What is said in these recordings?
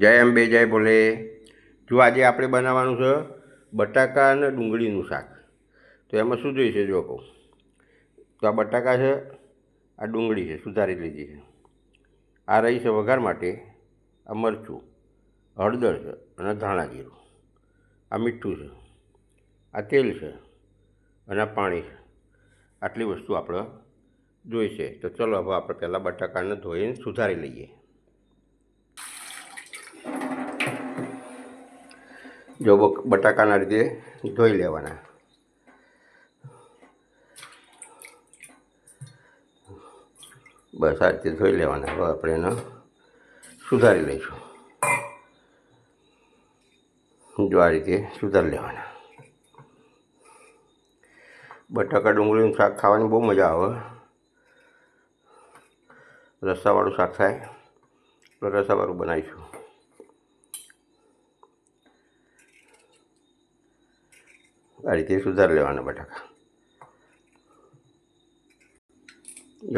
જય અંબે જય બોલે જો આજે આપણે બનાવવાનું છે બટાકા અને ડુંગળીનું શાક. તો એમાં શું જોઈશે જો કહું. તો આ બટાકા છે, આ ડુંગળી છે, સુધારી લીધી છે. આ રહી છે વઘાર માટે આ મરચું, હળદર છે અને ધાણા જીરું. આ મીઠું છે, આ તેલ છે અને આ પાણી છે. આટલી વસ્તુ આપણે જોઈશે. તો ચલો હવે આપણે પહેલાં બટાકાને ધોઈને સુધારી લઈએ. જો બટાકાના રીતે ધોઈ લેવાના. બસ આ રીતે ધોઈ લેવાના. હવે આપણે એનો સુધારી લઈશું. જો આ રીતે સુધારી લેવાના. બટાકા ડુંગળીનું શાક ખાવાની બહુ મજા આવે. રસાવાળું શાક થાય. રસાવાળું બનાવીશું. આ રીતે સુધારી લેવાના બટાકા.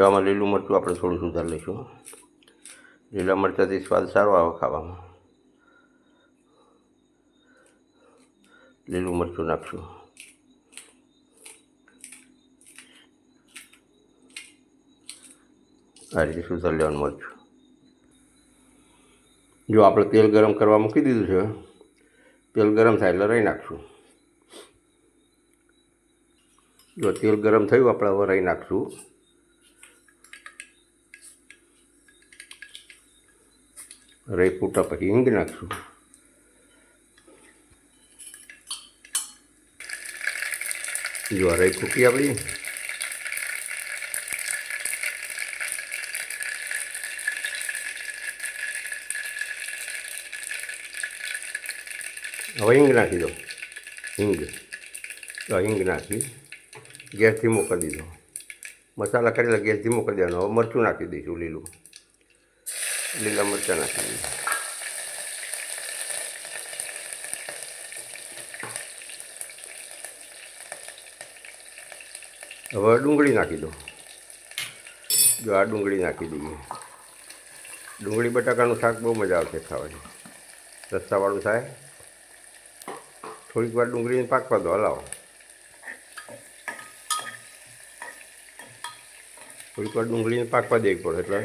આમાં લીલું મરચું આપણે થોડું સુધાર લઈશું. લીલા મરચાંથી સ્વાદ સારો આવે ખાવામાં. લીલું મરચું નાખશું. આ રીતે સુધાર લેવાનું મરચું. જો આપણે તેલ ગરમ કરવા મૂકી દીધું છે, તેલ ગરમ થાય એટલે રહી નાખશું. જો તેલ ગરમ થયું, આપણે વરાઈ નાખશું. રહી ફૂટા પછી હિંગ નાખશું. જો આ રહી ફૂટી આપણી. હવે હિંગ નાખી દો. હિંગ. તો હિંગ નાખી. ગેસ મોકલી દીધો. મસાલા કરેલા ગેસ મોકલી દેવાનો. હવે મરચું નાખી દઈશું લીલું. લીલા મરચાં નાખી દઈશું. હવે ડુંગળી નાખી દો. જો આ ડુંગળી નાખી દઈએ. ડુંગળી બટાકાનું શાક બહુ મજા આવશે ખાવાની. રસ્તાવાળું થાય. થોડીક વાર ડુંગળીને પાકવા દો. હલાવો. થોડીક વાર ડુંગળીને પાકવા દેવી પડે એટલે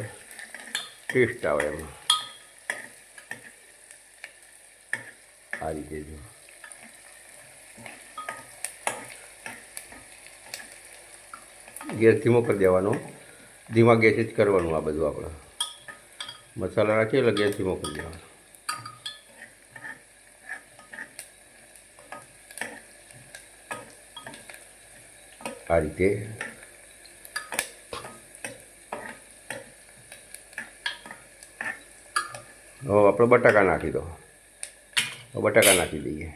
ટેસ્ટ આવે એમાં. આ રીતે જો. ગેસ ધીમો કરી દેવાનો. ધીમા ગેસે જ કરવાનું આ બધું આપણે. મસાલા નાખીએ એટલે ગેસ ધીમો કરી દેવાનો. આ રીતે હવે આપણે બટાકા નાખી દો. બટાકા નાખી દઈએ.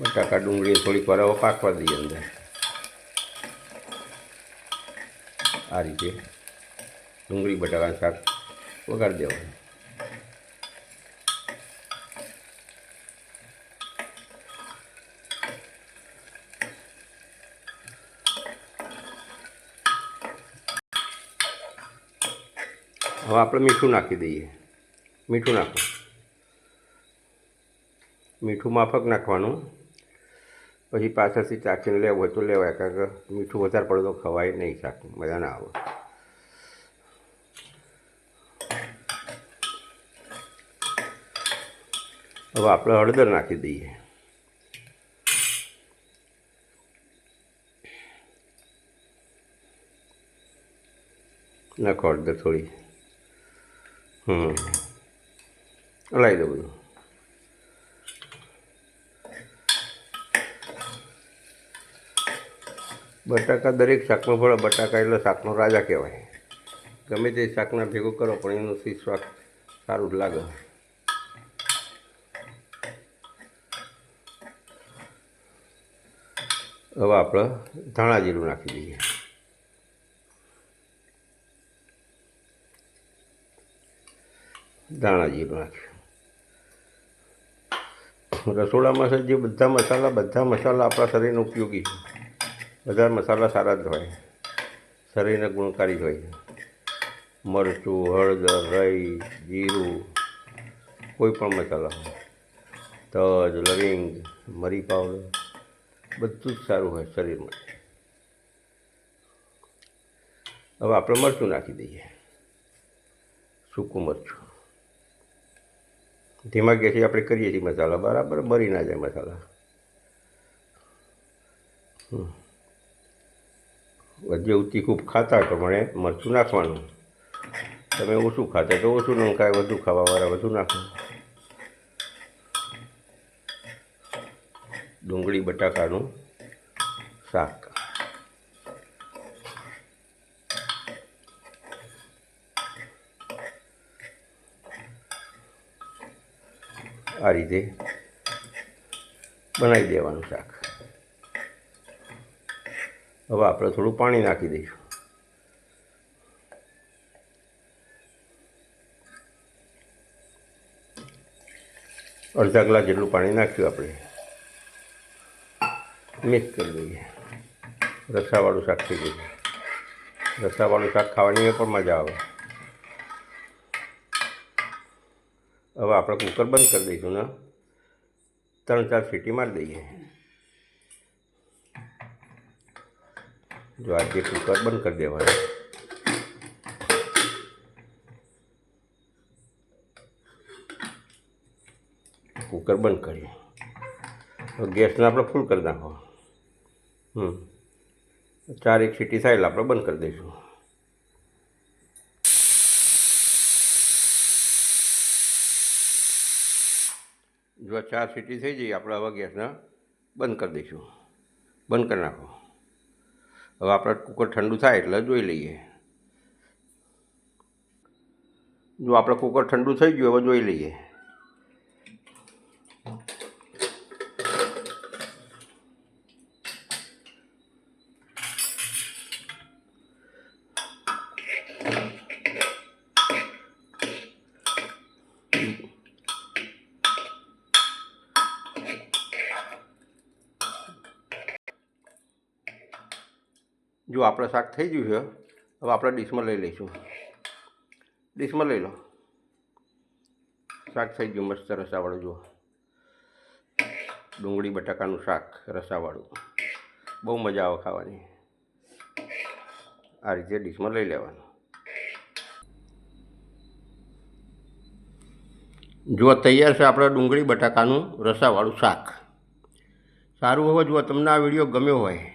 બટાકા ડુંગળી થોડીક વાર હવે પાકવા દઈએ અંદર. આ રીતે ડુંગળી, બટાકાનું શાક વગાડી દેવાનું. હવે આપણે મીઠું નાખી દઈએ. મીઠું નાખો. મીઠું માફક નાખવાનું. પછી પાછળથી ચાખીને લેવું હોય તો લેવાય, કારણ કે મીઠું વધારે પડે તો ખવાય નહીં શાક મજા ના આવે. હવે આપણે હળદર નાખી દઈએ. નાખો હળદર થોડી. હમ. લાવી દો બધું બટાકા દરેક શાકમાં ભળે, બટાકા એટલે શાકનો રાજા કહેવાય. ગમે તે શાકના ભેગું કરો, પણ એનું સી શાક સારું જ લાગે. હવે આપણે ધાણા જીરું નાખી દઈએ. ધાણા જીરું નાખ્યું. રસોડામાં છે જે બધા મસાલા બધા મસાલા આપણા શરીરને ઉપયોગી છે. બધા મસાલા સારા જ હોય. શરીરને ગુણકારી હોય. મરચું, હળદર, રઈ, જીરું, કોઈ પણ મસાલા તજ, લવિંગ, મરી પાવડર, બધું જ સારું હોય શરીરમાં. હવે આપણે મરચું નાખી દઈએ. સૂકું મરચું. ધીમા ગેસથી આપણે કરીએ છીએ મસાલા. બરાબર? બરી ના જાય મસાલા. જેવું તીખું ખાતા પ્રમાણે મરચું નાખવાનું. તમે ઓછું ખાતા તો ઓછું નખાય વધુ ખાવાવાળા વધુ નાખો. ડુંગળી, બટાકાનું શાક. આ રીતે બનાવી દેવાનું શાક. હવે આપણે થોડું પાણી નાખી દઈશું. અડધા ગ્લાસ જેટલું પાણી નાખ્યું આપણે. મિક્સ કરી દઈએ. રસાવાળું શાક થઈ ગયું. રસાવાળું શાક ખાવાની પણ મજા આવે. હવે આપણે કુકર બંધ કરી દઈશું ને. ત્રણ ચાર સીટી મારી દઈએ. જો આજે કુકર બંધ કરી દેવાનું. કુકર બંધ કરીએ. ગેસને આપણે ફૂલ કરી નાખો. હમ. ચાર એક સીટી થાય એટલે આપણે બંધ કરી દઈશું. જો ચાર સીટી થઈ જઈએ આપણે હવે ગેસને બંધ કરી દઈશું. બંધ કરી નાખો. હવે આપણે કુકર ઠંડુ થાય એટલે જોઈ લઈએ. જો આપણે કુકર ઠંડુ થઈ ગયું, હવે જોઈ લઈએ. જો આપણે શાક થઈ ગયું છે, હવે આપણે ડીશમાં લઈ લઈશું. ડીશમાં લઈ લો. શાક થઈ ગયું મસ્ત રસાવાળું, જુઓ. ડુંગળી બટાકાનું શાક, રસાવાળું. બહુ મજા આવે ખાવાની. આ રીતે ડીશમાં લઈ લેવાનું. જો તૈયાર છે આપણા ડુંગળી બટાકાનું રસાવાળું શાક. સારું હવે જો તમને આ વીડિયો ગમ્યો હોય